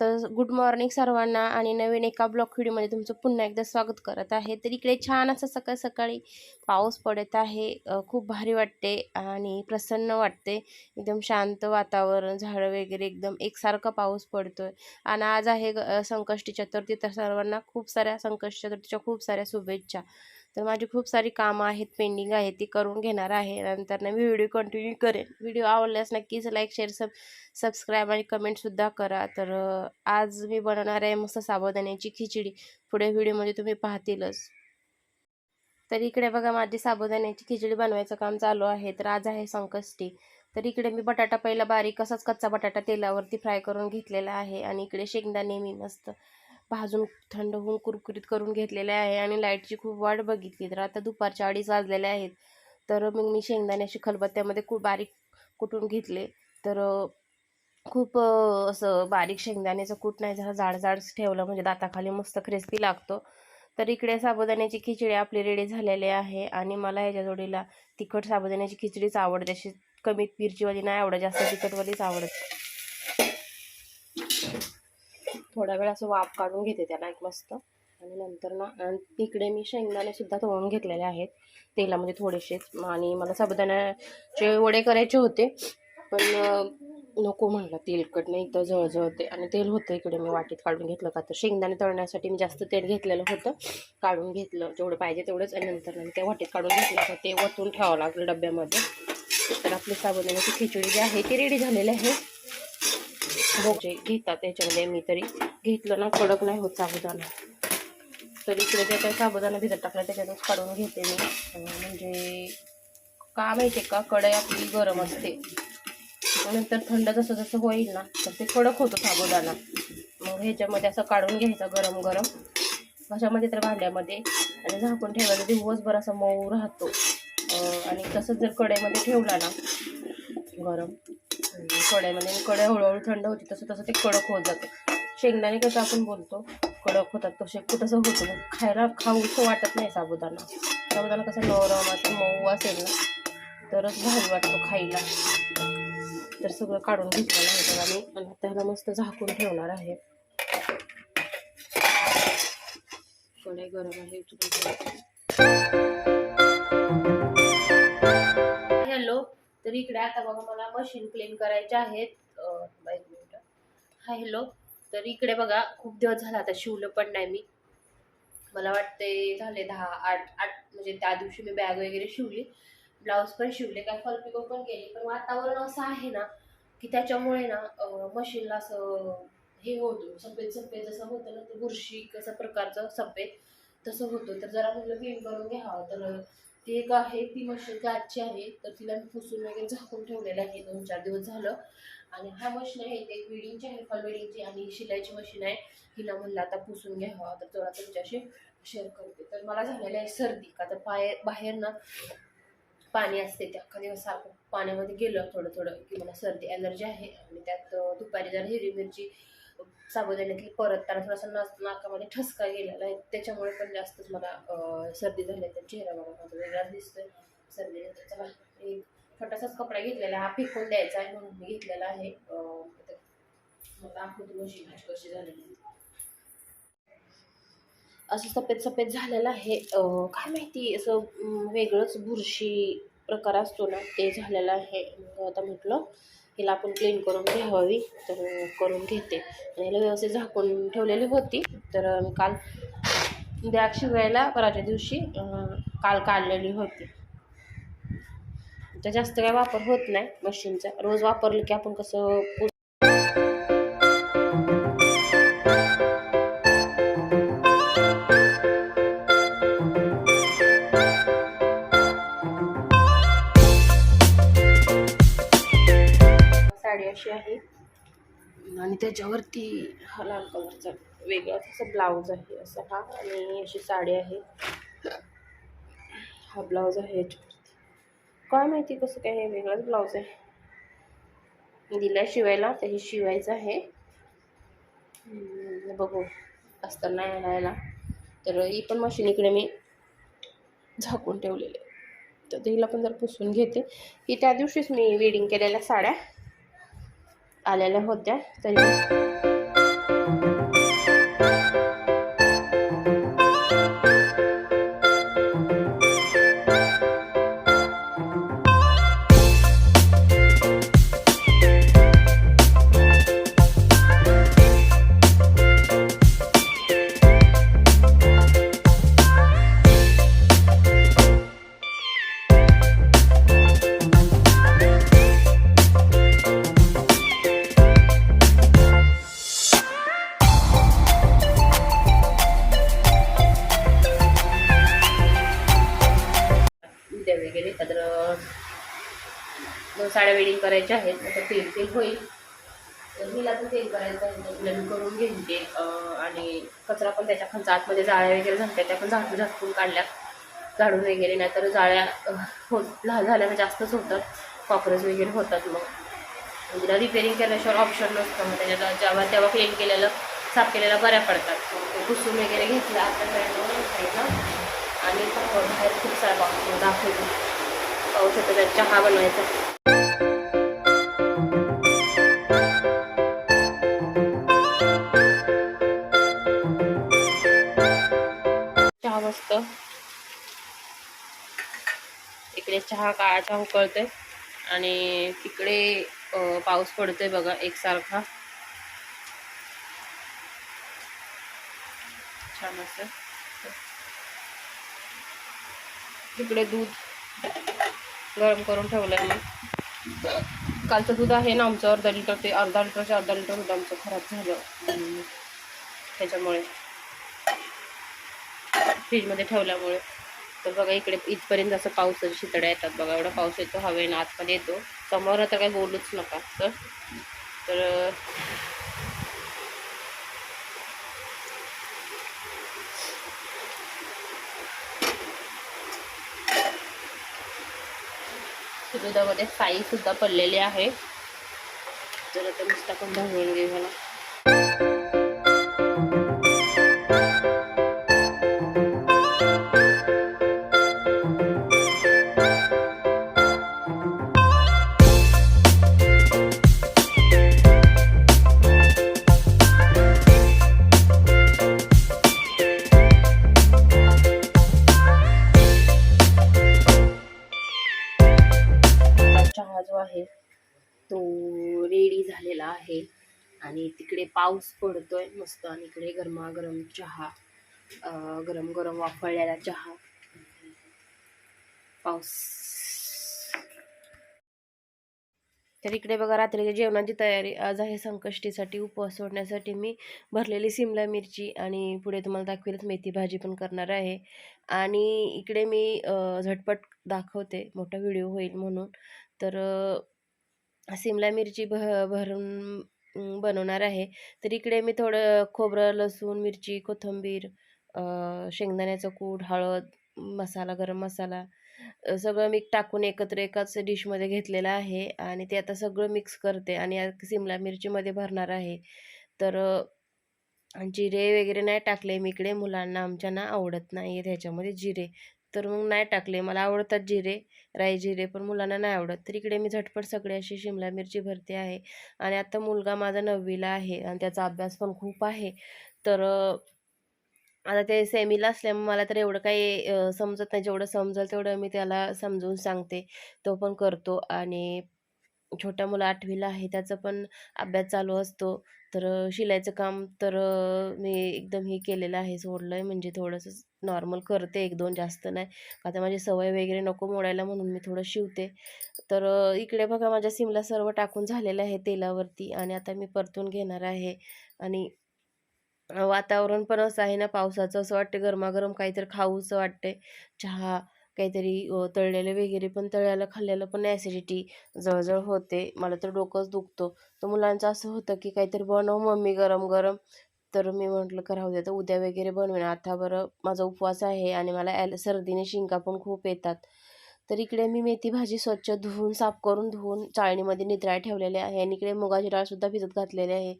तर good morning सर्वांना आणि नवीन एका ब्लॉक व्हिडिओमध्ये तुमचं पुन्हा एकदा स्वागत करत आहे. तर इकडे छान असं सकाळ सकाळी पाऊस पडत आहे. खूप भारी वाटते आणि प्रसन्न वाटते. एकदम शांत वातावरण झाडं वगैरे एकदम एकसारखा पाऊस पडतो आहे आणि आज आहे ग- संकष्टी चतुर्थी तर सर्वांना खूप साऱ्या संकष्टी चतुर्थीच्या खूप साऱ्या शुभेच्छा. तर माझी खूप सारी कामं आहेत पेंडिंग आहेत ती करून घेणार आहे. नंतर मी व्हिडिओ कंटिन्यू करेन. व्हिडिओ आवडल्यास नक्कीच लाईक शेअर सब सबस्क्राईब आणि कमेंटसुद्धा करा. तर आज मी बनवणार आहे मस्त साबुदाण्याची खिचडी. पुढे व्हिडिओमध्ये तुम्ही पाहतीलच. तर इकडे बघा माझी साबुदाण्याची खिचडी बनवायचं काम चालू आहे. तर आज आहे संकष्टी. तर इकडे मी बटाटा पहिला बारीक असाच कच्चा बटाटा तेलावरती फ्राय करून घेतलेला आहे. आणि इकडे शेंगदाणे मी मस्त भाजून थंड होऊन कुरकुरीत करून घेतलेले आहे आणि लाईटची खूप वाट बघितली. तर आता दुपारच्या अडीच वाजलेले आहेत. तर मग मी शेंगदाण्याची खलबत्त्यामध्ये खूप बारीक कुटून घेतले. तर खूप असं बारीक शेंगदाण्याचं कूट नाही जरा जाड जाड ठेवलं म्हणजे दाताखाली मस्त क्रिस्पी लागतो. तर इकडे साबुदाण्याची खिचडी आपली रेडी झालेली आहे आणि मला ह्याच्या जोडीला तिखट साबुदाण्याची खिचडीच आवडते. अशी कमी मिरचीवाली नाही आवडत जास्त तिखटवालीच आवडत. थोडा वेळ असं वाफ काढून घेते त्याला एक मस्त. आणि नंतर ना आणि तिकडे मी शेंगदाणे सुद्धा तळून घेतलेले आहेत. तेलामध्ये थोडेसेच आणि मला साबुदाण्याचे वडे करायचे होते. पण नको म्हणलं तेलकट नाही तर जळजळते. आणि तेल होतं इकडे मी वाटीत काढून घेतलं का तर शेंगदाणे तळण्यासाठी मी जास्त तेल घेतलेलं होतं. काढून घेतलं जेवढं पाहिजे तेवढंच. आणि नंतर मी त्या वाटीत काढून घेतलं तर ते वतून ठेवावं लागलं डब्यामध्ये. तर आपली साबुदाण्याची खिचडी जी आहे ती रेडी झालेली आहे. जे घेतात त्याच्यामध्ये मी तरी. घेतलं ना कडक नाही होत साबुदाणा. तरी इकडे त्याच्या साबुदाणा भिजत टाकला त्याच्यातच काढून घेते मी. म्हणजे का माहिती आहे का? कढई आपली गरम असते. नंतर थंड जसं जसं होईल ना तर ते कडक होतो साबुदाणा. मग ह्याच्यामध्ये असं काढून घ्यायचं गरम गरम. कशामध्ये तर भांड्यामध्ये. आणि झाकून ठेवायला दिवसभर असा मऊ राहतो. आणि तसंच जर कढईमध्ये ठेवला ना गरम आणि कढईमध्ये म्हणजे कढई हळूहळू थंड होती तसं तसं ते कडक होत जातं. शेंगदाणे कसं आपण बोलतो कडक होतात तसे तसं होतं मग खायला खाऊसं वाटत नाही साबुदाणा. साबुदाणा कसं नरम असं मऊ असेल ना तरच भारी वाटतो खायला. तर सगळं काढून घेतलेलं आहे बघा मी. आणि त्याला मस्त झाकून ठेवणार आहे. कडे गरम आहे हॅलो. तर इकडे आता बघा मला मशीन क्लीन करायचे आहेत. एक मिनिट. हाय हॅलो तर इकडे बघा खूप दिवस झाला आता शिवलं पण नाही मी. मला वाटते झाले दहा आठ आठ म्हणजे त्या दिवशी मी बॅग वगैरे शिवली. ब्लाऊज पण शिवले काय फलपिको पण केली. पण वातावरण असं आहे ना की त्याच्यामुळे ना मशीनला असं हे होतो. सफेद सफेद जसं होतं ना ते बुरशी कसं प्रकारचं सफेद तसं होतं. तर जरा म्हटलं क्लीन करून घ्यावं. तर ती एक आहे ती मशीन काचची आहे तर तिला मी पुसून वगैरे झाकून ठेवलेलं आहे दोन चार दिवस झालं. आणि हा मशीन आहे ते विडिंगची आहे फॉल विडिंगची आणि शिलाईची मशीन आहे. तिला म्हणलं आता पुसून घ्यावं तर जरा तुमच्याशी शेअर करते. तर मला झालेलं आहे सर्दी का तर पाय बाहेर ना पाणी असते ते अख्खा दिवस सारखं पाण्यामध्ये गेलं थोडं थोडं की मला सर्दी ॲलर्जी आहे. आणि त्यात दुपारी जरा हिरवी मिरची साबुदाण्यातली परतताना थोडासा नाच नाकामध्ये ठसका गेलेला आहे. त्याच्यामुळे पण जास्तच मला सर्दी झाली आहे. तर चेहरा बघा माझा वेगळाच दिसतोय. सर्दी चला एक छोटासाच कपडा घेतलेला आहे. हा फेकून द्यायचा आहे म्हणून मी घेतलेला आहे. मला तर मग दाखवते माझी कशी झालेली आहे असं सफेद सफेद झालेलं आहे. काय माहिती असं वेगळंच बुरशी प्रकार असतो ना ते झालेलं आहे. मग आता म्हटलं हिला आपण क्लीन करून घ्यावी तर करून घेते. आणि हिला व्यवस्थित झाकून ठेवलेली होती. तर मी काल बॅग शिवायला पराच्या दिवशी काल काढलेली होती. तर जास्त काय वापर होत नाही मशीनचा. रोज वापरलं की आपण कसं आणि त्याच्यावरती हा लाल कलरचा वेगळाच असा ब्लाऊज आहे असा हा आणि अशी साडी आहे. हा ब्लाऊज आहे याच्यावरती. काय माहिती कसं काय हे वेगळाच ब्लाऊज आहे. दिला शिवायला तर हे शिवायचं आहे. बघू. असताना आणायला तर ही पण मशीन इकडे मी झाकून ठेवलेली आहे. तर तिला पण जर पुसून घेते. ही त्या दिवशीच मी वेडिंग केलेल्या साड्या. आलेल्या होत्या तरी करायचे आहेत आता तेल तेल होईल. तर हिला पण तेल करायचं आहे तिला मी करून घेईन ते आणि कचरा पण त्याच्या खालचा आतमध्ये जाळ्या वगैरे झाल्या त्या पण झाडून झाकून काढल्या. झाडून वगैरे नाही तर जाळ्या हो होत लहान झाल्यानं जास्तच होतात. कॉक्रोच वगैरे होतात मग. तिला रिपेअरिंग केल्याशिवाय ऑप्शन नसतं मग त्याच्यात जेव्हा तेव्हा क्लीन केलेलं साफ केलेलं बऱ्या पडतात. मग पुसून वगैरे घेतलं आता साईडला आणि बाहेर खूप सारा पाऊस दाखवतो. पाऊस येतो त्यात चहा बनवायचा. चहा काळा चहा उकळतोय. आणि तिकडे पाऊस पडतोय बघा एकसारखा. छान असं. तिकडे दूध गरम करून ठेवलंय मी. कालचं दूध आहे ना आमचं अर्धा लिटर ते अर्धा लिटरचे अर्धा लिटर दूध आमचं खराब झालं. त्याच्यामुळे. फ्रीजमध्ये ठेवल्यामुळे. तर बघा इकडे इथपर्यंत असं पावसाच्या शितड्या येतात बघा. एवढा पाऊस येतो हवेनं आतमध्ये येतो. समोर तर काही बोलूच नका. तर तर दुधामध्ये साईसुद्धा पडलेली आहे. तर आता नुसता पण ढवळून घेऊ मला पाऊस पडतोय मस्त. आणि इकडे गरमागरम चहा गरम गरम वापरलेला चहा. पाऊस. तर इकडे बघा रात्रीच्या जेवणाची तयारी. आज आहे संकष्टीसाठी उपवास सोडण्यासाठी मी भरलेली सिमला मिरची आणि पुढे तुम्हाला दाखवेलच मेथी भाजी पण करणार आहे. आणि इकडे मी झटपट दाखवते मोठा व्हिडिओ होईल म्हणून. तर सिमला मिरची भ भरून बनवणार आहे. तर इकडे मी थोडं खोबरं लसूण मिरची कोथिंबीर शेंगदाण्याचं कूट हळद मसाला गरम मसाला सगळं मी टाकून एकत्र एकाच डिशमध्ये घेतलेलं आहे आणि ते आता सगळं मिक्स करते आणि सिमला मिरचीमध्ये भरणार आहे. तर जिरे वगैरे नाही टाकले मी इकडे मुलांना आमच्या ना आवडत नाही आहे ह्याच्यामध्ये जिरे. तर मग नाही टाकले. मला आवडतात जिरे राई जिरे पण मुलांना नाही आवडत. तर इकडे मी झटपट सगळे अशी शिमला मिरची भरते आहे. आणि आता मुलगा माझा नववीला आहे आणि त्याचा अभ्यास पण खूप आहे. तर आता ते सेमीला असल्यामुळे मला तर एवढं काही समजत नाही. जेवढं समजेल तेवढं मी त्याला समजून सांगते. तो पण करतो. आणि छोटा मुलं आठवीला आहे. त्याचा पण अभ्यास चालू असतो. तर शिलाईचं काम तर मी एकदम हे केलेलं आहे. सोडलं आहे म्हणजे थोडंसं नॉर्मल करते एक दोन जास्त नाही. आता माझी सवय वगैरे नको मोडायला म्हणून मी थोडं शिवते. तर इकडे बघा माझ्या सिमला सर्व टाकून झालेलं आहे तेलावरती आणि आता मी परतून घेणार आहे. आणि वातावरण पण असं आहे ना पावसाचं असं वाटते गरमागरम काहीतरी खाऊचं वाटते. चहा काहीतरी तळलेलं वगैरे पण तळलेलं खाल्लेलं पण ॲसिडिटी जळजळ होते. मला तर डोकंच दुखतो. तर मुलांचं असं होतं की काहीतरी बनव मम्मी गरम गरम तर मी म्हटलं का राहू दे तर उद्या वगैरे बनवेन. आता बरं माझा उपवास आहे आणि मला ॲल सर्दीने शिंका पण खूप येतात. तर इकडे मी मेथी भाजी स्वच्छ धुवून साफ करून धुवून चाळणीमध्ये नितळाय ठेवलेले आहे आणि इकडे मुगाची डाळसुद्धा भिजत घातलेली आहे.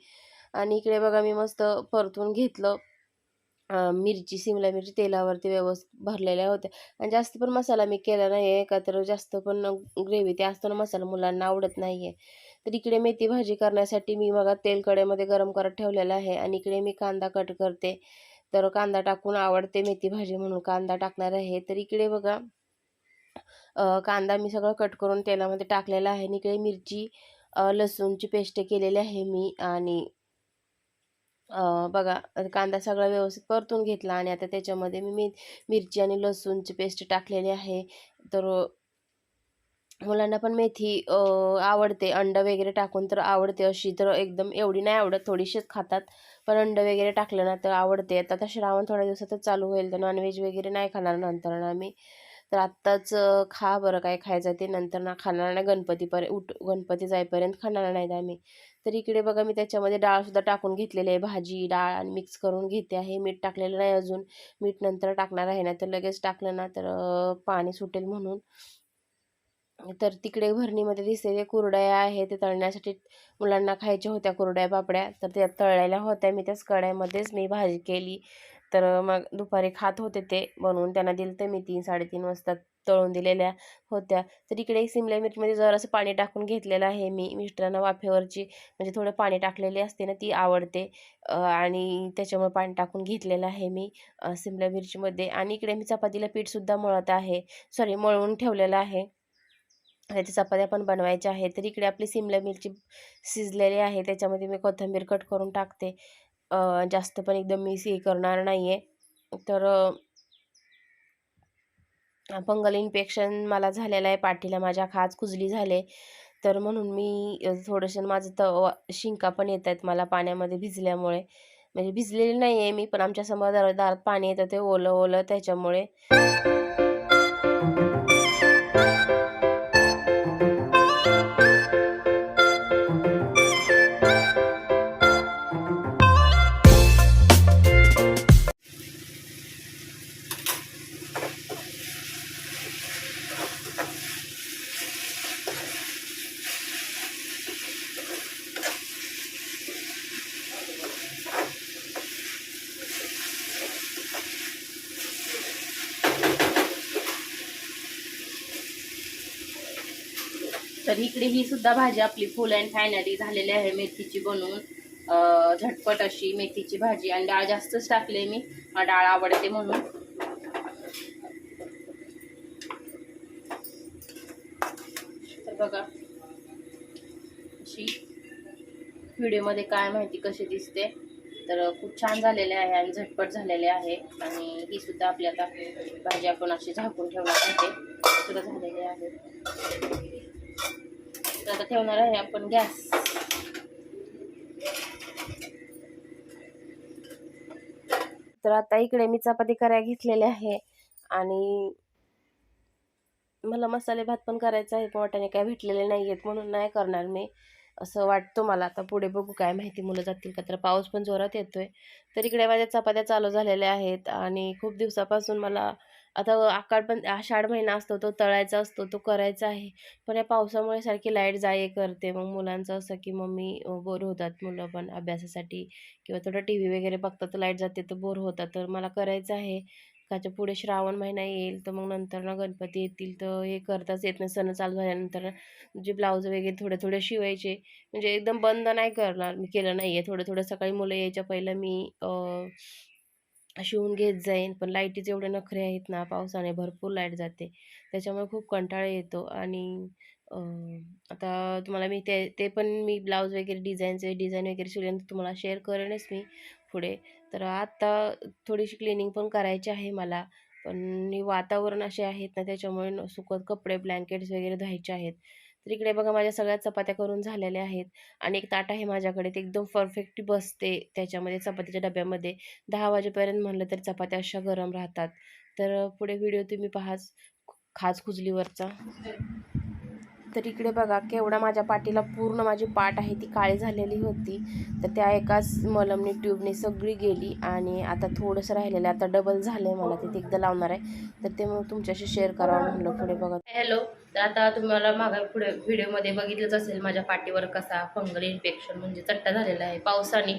आणि इकडे बघा मी मस्त परतून घेतलं. मिरची सिमला मिरची तेलावरती व्यवस्थित भरलेल्या होत्या. आणि जास्त पण मसाला मी केला नाही आहे का तर जास्त पण ग्रेव्ही ते असताना मसाला मुलांना आवडत नाही आहे तर इकडे मेथी भाजी करण्यासाठी मी बघा तेल कढईमध्ये गरम करत ठेवलेलं आहे आणि इकडे मी कांदा कट करते. तर कांदा टाकून आवडते मेथी भाजी म्हणून कांदा टाकणार आहे. तर इकडे बघा कांदा मी सगळं कट करून तेलामध्ये टाकलेला आहे आणि इकडे मिरची लसूणची पेस्ट केलेली आहे मी आणि बघा कांदा सगळा व्यवस्थित परतून घेतला आणि आता त्याच्यामध्ये मी मी मिरची आणि लसूणची पेस्ट टाकलेली आहे. तर मुलांना पण मेथी आवडते. अंडं वगैरे टाकून तर आवडते अशी. तर एकदम एवढी नाही आवडत. थोडीशीच खातात. पण अंडं वगैरे टाकलं ना तर आवडते. आता तर श्रावण थोड्या दिवसातच चालू होईल. तर नॉनव्हेज वगैरे नाही खाणार नंतर ना आम्ही. तर आत्ताच खा बरं काय खायचं ते. नंतर ना खाणार नाही. गणपतीपर्यंत उठ गणपती जाईपर्यंत खाणार नाहीत आम्ही. तर इकडे बघा मी त्याच्यामध्ये डाळसुद्धा टाकून घेतलेली आहे. भाजी डाळ आणि मिक्स करून घेते आहे. मीठ टाकलेलं नाही अजून. मीठ नंतर टाकणार आहे. ना तर लगेच टाकलं ना तर पाणी सुटेल म्हणून. तर तिकडे भरणीमध्ये दिसलेले कुरड्या आहे ते तळण्यासाठी मुलांना खायच्या होत्या कुरड्या पापड्या. तर त्या तळलेल्या होत्या. मी त्याच कढाईमध्येच मी भाजी केली. तर मग दुपारी खात होते ते बनवून. त्यांना दिलं तर मी तीन साडेतीन वाजता तळून दिलेल्या होत्या. तर इकडे सिमला मिरचीमध्ये जरासं पाणी टाकून घेतलेलं आहे मी. मिस्टरांना वाफेवरची म्हणजे थोडं पाणी टाकलेली असते ना ती आवडते. आणि त्याच्यामुळे पाणी टाकून घेतलेलं आहे मी सिमल्या सिमला मिरचीमध्ये. आणि इकडे मी चपातीला पीठसुद्धा मळत आहे. सॉरी मळवून ठेवलेलं आहे. ह्याच्या चपात्या पण बनवायच्या आहेत तर इकडे आपली सिमला मिरची शिजलेली आहे. त्याच्यामध्ये मी कोथिंबीर कट करून टाकते. जास्त पण एकदम मी हे करणार नाही आहे तर फंगल इन्फेक्शन मला झालेलं आहे. पाठीला माझ्या खाज खुजली झाले. तर म्हणून मी थोडंसं माझं त शिंका पण येत आहेत मला पाण्यामध्ये भिजल्यामुळे. म्हणजे भिजलेली नाही आहे मी पण आमच्यासमोर दारात पाणी येतं ते ओलं ओलं त्याच्यामुळे. तर इकडे ही सुद्धा भाजी आपली फुल अँड फायनली झालेली आहे. मेथीची बनवून झटपट अशी मेथीची भाजी आणि डाळ जास्तच टाकले मी. मला डाळ आवडते म्हणून. तर बघा अशी व्हिडिओमध्ये काय माहिती कशी दिसते. तर खूप छान झालेले आहे आणि झटपट झालेले आहे. आणि ही सुद्धा आपली आता भाजी आपण अशी झाकून ठेवणार आहे. सुद्धा झालेली आहे. तर आता ठेवणार आहे आपण गॅस. तर आता इकडे मी चपाती करायला घेतलेले आहे आणि मला मसाले भात पण करायचा आहे पण वाटाणे काय भेटलेले नाही आहेत म्हणून नाही करणार मी. असं वाटतो मला. आता पुढे बघू काय माहिती मुलं जातील का तर. पाऊस पण जोरात येतोय. तर इकडे माझ्या चपात्या चालू झालेल्या आहेत आणि खूप दिवसापासून मला आता आकाड पण आषाढ महिना असतो तो तळायचा असतो तो करायचा आहे. पण या पावसामुळे सारखी लाइट जाये करते. मग मुलांचं असं की मम्मी बोर होतात मुलं पण अभ्यासासाठी किंवा थोडं टी व्ही वगैरे बघतात तर लाइट जाते तर बोर होतात. तर मला करायचं आहे. त्याच्या पुढे श्रावण महिना येईल तर मग नंतर ना गणपती येतील तर हे करताच येत नाही. सण चालू झाल्यानंतर जे ब्लाऊज वगैरे थोडे थोडे शिवायचे म्हणजे एकदम बंद नाही करणार मी केलं नाही आहे थोडं थोडं सकाळी मुलं यायच्या पहिलं मी शिवून घेत जाईन पण लाईटीचे एवढे नखरे आहेत ना पावसाने भरपूर लाइट जाते. त्याच्यामुळे खूप कंटाळा येतो आणि आता तुम्हाला मी ते ते पण मी ब्लाऊज वगैरे डिझाईनचे डिझाईन वगैरे शिवल्यानंतर तुम्हाला शेअर करेनच मी पुढे. तर आत्ता थोडीशी क्लिनिंग पण करायची आहे मला पण वातावरण असे आहेत ना त्याच्यामुळे सुकत कपडे ब्लँकेट्स वगैरे धुवायचे आहेत. तर इकडे बघा माझ्या सगळ्या चपात्या करून झालेल्या आहेत. आणि एक ताट आहे माझ्याकडे ते एकदम परफेक्ट बसते त्याच्यामध्ये चपातीच्या डब्यामध्ये. दहा वाजेपर्यंत म्हणलं तर चपात्या अशा गरम राहतात. तर पुढे व्हिडिओ तुम्ही पहाच खाज खुजलीवरचा. तर इकडे बघा केवढा माझ्या पाठीला पूर्ण माझी पाठ आहे ती काळी झालेली होती. तर त्या एकाच मलमनी ट्यूबने सगळी गेली आणि आता थोडंसं राहिलेलं आहे. आता डबल झालं आहे मला तिथे एकदा लावणार आहे. तर ते मग तुमच्याशी शेअर करावं म्हणलं पुढे बघा. हॅलो तर आता तुम्हाला मागा पुढे व्हिडिओमध्ये बघितलंच असेल माझ्या पाठीवर कसा फंगल इन्फेक्शन म्हणजे चट्टा झालेला आहे पावसाने.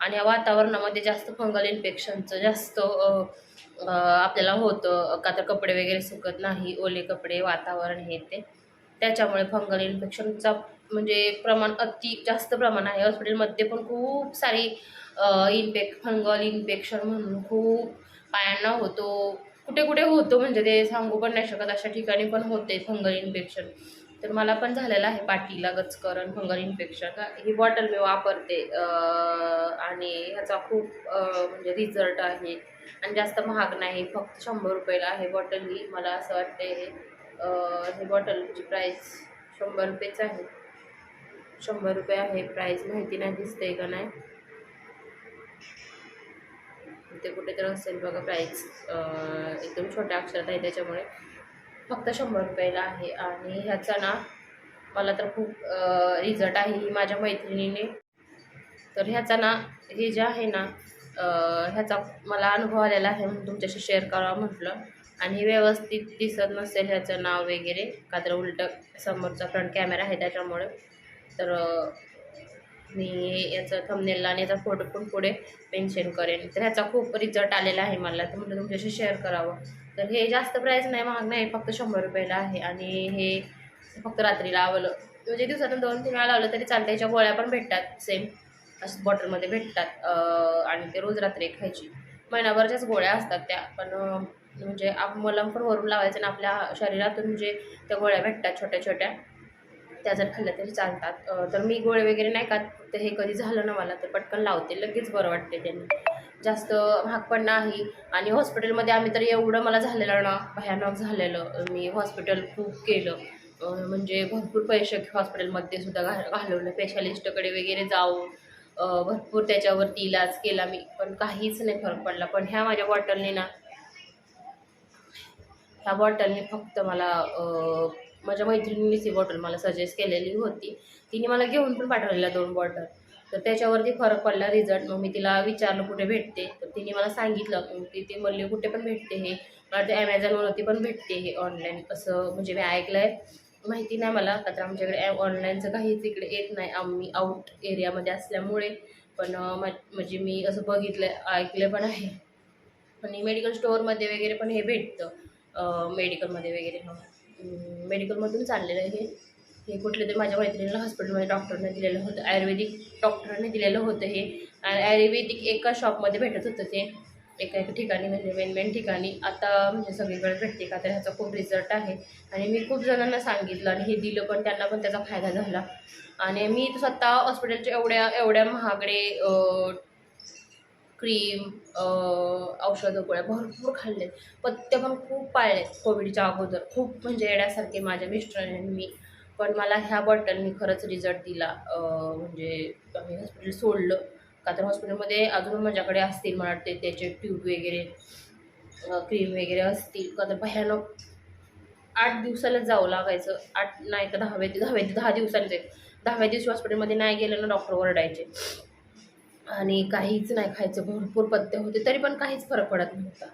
आणि या वातावरणामध्ये जास्त फंगल इन्फेक्शनचं जास्त आपल्याला होतं. का तर कपडे वगैरे सुकत नाही ओले कपडे वातावरण हे ते. त्याच्यामुळे फंगल इन्फेक्शनचा म्हणजे प्रमाण अति जास्त प्रमाण आहे. हॉस्पिटलमध्ये पण खूप सारी इन्फेक् फंगल इन्फेक्शन म्हणून खूप पायांना होतो. कुठे कुठे होतो म्हणजे ते सांगू पण नाही शकत. अशा ठिकाणी पण होते फंगल इन्फेक्शन तर मला पण झालेलं आहे पाठीला गचकरण फंगल इन्फेक्शन ही बॉटल मी वापरते आणि ह्याचा खूप म्हणजे रिझल्ट आहे. आणि जास्त महाग नाही फक्त शंभर रुपयाला आहे बॉटल ही. मला असं वाटते हे. हे बॉटलची प्राईस शंभर रुपयेच आहे. शंभर रुपये आहे. प्राईस माहिती नाही दिसते का नाही? ते कुठे तर असेल बघा प्राईस एकदम छोट्या अक्षरात आहे त्याच्यामुळे. फक्त शंभर रुपयाला आहे. आणि ह्याचा ना मला तर खूप रिझल्ट आहे ही माझ्या मैत्रिणीने. तर ह्याचा ना हे जे आहे ना ह्याचा मला अनुभव आलेला आहे म्हणून तुमच्याशी शेअर करावा म्हटलं. आणि हे व्यवस्थित दिसत नसेल ह्याचं नाव वगैरे का तर उलटं समोरचा फ्रंट कॅमेरा आहे त्याच्यामुळे. तर मी याचं थंबनेलला आणि याचा फोटो पण पुढे मेन्शन करेन. तर ह्याचा खूप रिझल्ट आलेला आहे मला. तर म्हटलं तुमच्याशी शेअर करावं. तर हे जास्त प्राईस नाही महाग नाही फक्त शंभर रुपयाला आहे. आणि हे फक्त रात्री लावलं म्हणजे दिवसातून दोन तीन वेळा लावलं तरी चालतं याच्या गोळ्या पण भेटतात सेम असं बॉटलमध्ये भेटतात आणि ते रोज रात्री खायची. महिनाभरच्याच गोळ्या असतात त्या. पण म्हणजे आप मलम पण वरून लावायचं आणि आपल्या शरीरातून म्हणजे त्या गोळ्या भेटतात छोट्या छोट्या त्या जर खाल्ल्या तरी चालतात. तर मी गोळे वगैरे नाही का तर हे कधी झालं ना मला तर पटकन लावते लगेच बरं वाटते त्यांनी. जास्त महाग पण नाही. आणि हॉस्पिटलमध्ये आम्ही तर एवढं मला झालेलं ना भयानक झालेलं. मी हॉस्पिटल खूप केलं. म्हणजे भरपूर पैसे हॉस्पिटलमध्ये सुद्धा घा घालवलं. स्पेशालिस्टकडे वगैरे जाऊन भरपूर त्याच्यावरती इलाज केला मी. पण काहीच नाही फरक पडला. पण ह्या माझ्या बॉटलने ना ह्या बॉटलने फक्त मला माझ्या मैत्रिणीनेच ही बॉटल मला सजेस्ट केलेली होती. तिने मला घेऊन पण पाठवलेल्या दोन बॉटल. तर त्याच्यावरती फरक पडला रिझल्ट मग मी तिला विचारलं कुठे भेटते. तर तिने मला सांगितलं की ती ती म्हणली कुठे पण भेटते हे. मला ते ॲमेझॉनवरती पण भेटते हे ऑनलाईन असं म्हणजे मी ऐकलं आहे माहिती नाही मला का तर आमच्याकडे ऑनलाईनचं काहीच इकडे येत नाही. आम्ही आउट एरियामध्ये असल्यामुळे. पण म्हणजे मी असं बघितलं ऐकलं पण आहे. आणि मेडिकल स्टोअरमध्ये वगैरे पण हे भेटतं. मेडिकलमध्ये वगैरे हां मेडिकलमधून चाललेलं आहे. हे हे कुठलं तरी माझ्या मैत्रिणीला हॉस्पिटलमध्ये डॉक्टरने दिलेलं होतं. आयुर्वेदिक डॉक्टरने दिलेलं होतं हे. आणि आयुर्वेदिक एका शॉपमध्ये भेटत होतं ते. एका एका ठिकाणी म्हणजे मेन मेन ठिकाणी. आता म्हणजे सगळीकडे भेटते का तर ह्याचा खूप रिझल्ट आहे. आणि मी खूप जणांना सांगितलं आणि हे दिलं पण त्यांना पण त्याचा फायदा झाला. आणि मी स्वतः हॉस्पिटलच्या एवढ्या एवढ्या महागडे क्रीम औषधं गोळ्या भरपूर खाल्ले. पत्ते पण खूप पाळले कोविडच्या अगोदर. खूप म्हणजे येण्यासारखे माझ्या मिस्टरांनी आणि मी. पण मला ह्या बॉटलनी खरंच रिझल्ट दिला. म्हणजे आम्ही हॉस्पिटल सोडलं. का तर हॉस्पिटलमध्ये अजून माझ्याकडे असतील मला वाटते त्याचे ट्यूब वगैरे क्रीम वगैरे असतील. का तर भयानक आठ दिवसालाच जावं लागायचं. आठ नाही तर दहाव्या दहाव्या दहा दिवसांचे. दहाव्या दिवशी हॉस्पिटलमध्ये नाही गेलं ना डॉक्टर ओरडायचे. आणि काहीच नाही खायचं भरपूर पत्ते होते तरी पण काहीच फरक पडत नव्हता.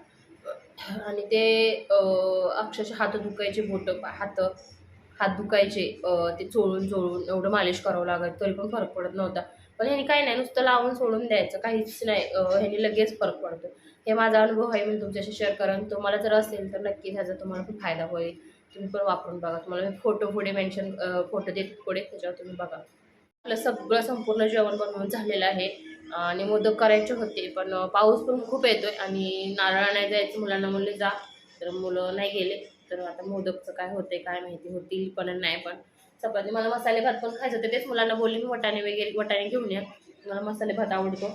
आणि ते अक्षरशः हात दुखायचे बोटं हात हात दुखायचे ते चोळून चोळून एवढं मालिश करावं लागायचं तरी पण फरक पडत नव्हता. पण ह्यानी काही नाही नुसतं लावून सोडून द्यायचं काहीच नाही ह्याने ह्यानी लगेच फरक पडतो. हे माझा अनुभव आहे मी तुमच्याशी शेअर करेन. तुम्हाला जर असेल तर नक्कीच ह्याचा तुम्हाला खूप फायदा होईल. तुम्ही पण वापरून बघा. तुम्हाला फोटो पुढे मेन्शन फोटो देत पुढे त्याच्यावर तुम्ही बघा. आपलं सगळं संपूर्ण जेवण बनवून झालेलं आहे. आणि मोदक करायचे होते पण पाऊस पण खूप येतोय आणि नारळ नाही जायचं. मुलांना म्हणले जा. तर मुलं नाही गेले. तर आता मोदकचं काय होते काय माहिती होतील पण नाही पण. चपाती मला मसाले भात पण खायचं होते. तेच मुलांना बोलले मी वटाणे वगैरे वटाणे घेऊन या. मला मसाले भात आवडतो.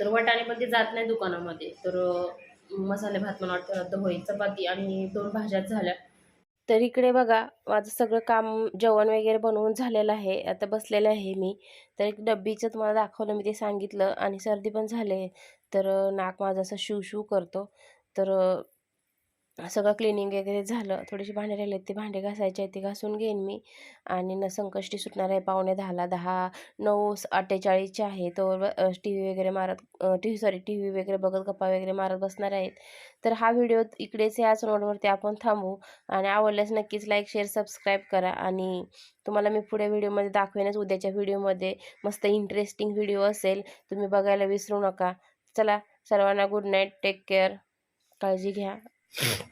तर वटाणे पण ते जात नाही दुकानामध्ये. तर मसाले भात मला वाटतं होईल. चपाती आणि दोन भाज्याच झाल्या. तर इकडे बघा माझं सगळं काम जेवण वगैरे बनवून झालेलं आहे. आता बसलेलं आहे मी. तर एक डब्बीचं तुम्हाला दाखवलं मी ते सांगितलं आणि सर्दी पण झाले तर नाक माझं असं शिव शिव करतो. तर सगळं क्लिनिंग वगैरे झालं. थोडीशी भांडे राहिले ते भांडे घासायचे आहेत ते घासून घेईन मी. आणि न संकष्टी सुटणार आहे पावणे दहाला दहा नऊ अठ्ठेचाळीसचे आहे. तो टी व्ही वगैरे मारत T V sorry T V वगैरे बघत गप्पा वगैरे मारत बसणार आहेत. तर हा व्हिडिओ इकडेच याच नोटवरती आपण थांबू. आणि आवडल्यास नक्कीच लाईक शेअर सबस्क्राईब करा. आणि तुम्हाला मी पुढे व्हिडिओमध्ये दाखवेनच उद्याच्या व्हिडिओमध्ये मस्त इंटरेस्टिंग व्हिडिओ असेल. तुम्ही बघायला विसरू नका. चला सर्वांना गुड नाईट टेक केअर काळजी घ्या. Okay.